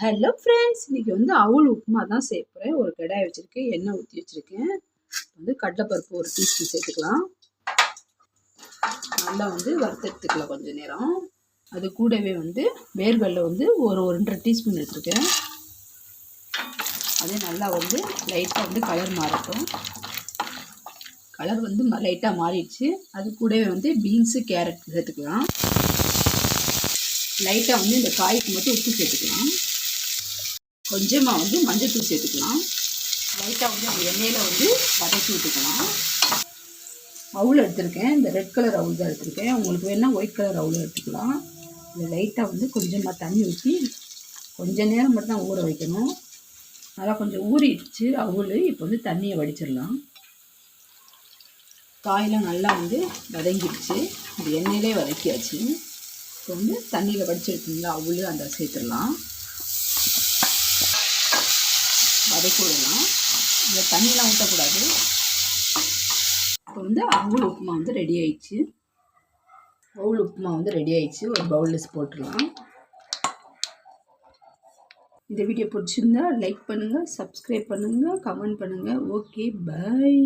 Hello friends இன்னைக்கு வந்து அவுள் உப்புமா தான் சேர்க்குறேன் ஒரு கடாய் வச்சுருக்கேன் எண்ணெய் ஊற்றி வச்சுருக்கேன். வந்து கடலைப்பருப்பு ஒரு டீஸ்பூன் சேர்த்துக்கலாம். நல்லா வந்து வறுத்தெடுத்துக்கலாம் கொஞ்சம் நேரம். அது கூடவே வந்து வேர்கடலை வந்து ஒரு ஒன்றரை டீஸ்பூன் எடுத்துருக்கேன். அதே நல்லா வந்து லைட்டாக வந்து கலர் மாறட்டும். கலர் வந்து லைட்டாக மாறிடுச்சு. அது கூடவே வந்து பீன்ஸு கேரட் சேர்த்துக்கலாம். லைட்டாக வந்து இந்த காய்க்கு மட்டும் உப்பு சேர்த்துக்கலாம். கொஞ்சமாக வந்து மஞ்சள்தூள் சேர்த்துக்கலாம். லைட்டாக வந்து அந்த எண்ணெயில் வந்து வதக்கி விட்டுக்கலாம். அவுள் எடுத்திருக்கேன். இந்த ரெட் கலர் அவுள் தான் எடுத்திருக்கேன். உங்களுக்கு வேணால் ஒயிட் கலர் அவுள் எடுத்துக்கலாம். இந்த லைட்டாக வந்து கொஞ்சமாக தண்ணி ஊற்றி கொஞ்ச நேரம் மட்டும் தான் ஊற வைக்கணும். நல்லா கொஞ்சம் ஊறிடுச்சு அவுள். இப்போ வந்து தண்ணியை வடிச்சிடலாம். காயெலாம் நல்லா வந்து வதங்கிடுச்சு. இந்த எண்ணெயிலே வதக்கியாச்சு. இப்போ வந்து தண்ணியில் வடிச்சிருக்கீங்களா? அவுள் அந்த சேர்த்துடலாம். வதக்கி விடலாம். இந்த தண்ணியெலாம் ஊற்றக்கூடாது இப்போ வந்து அவுள் உப்புமா வந்து ரெடி ஆயிடுச்சு. அவுள் உப்புமா வந்து ரெடி ஆயிடுச்சு. ஒரு பவுலில் போட்டுடலாம். இந்த வீடியோ பிடிச்சிருந்தா லைக் பண்ணுங்கள் சப்ஸ்கிரைப் பண்ணுங்கள் கமெண்ட் பண்ணுங்கள் ஓகே பாய்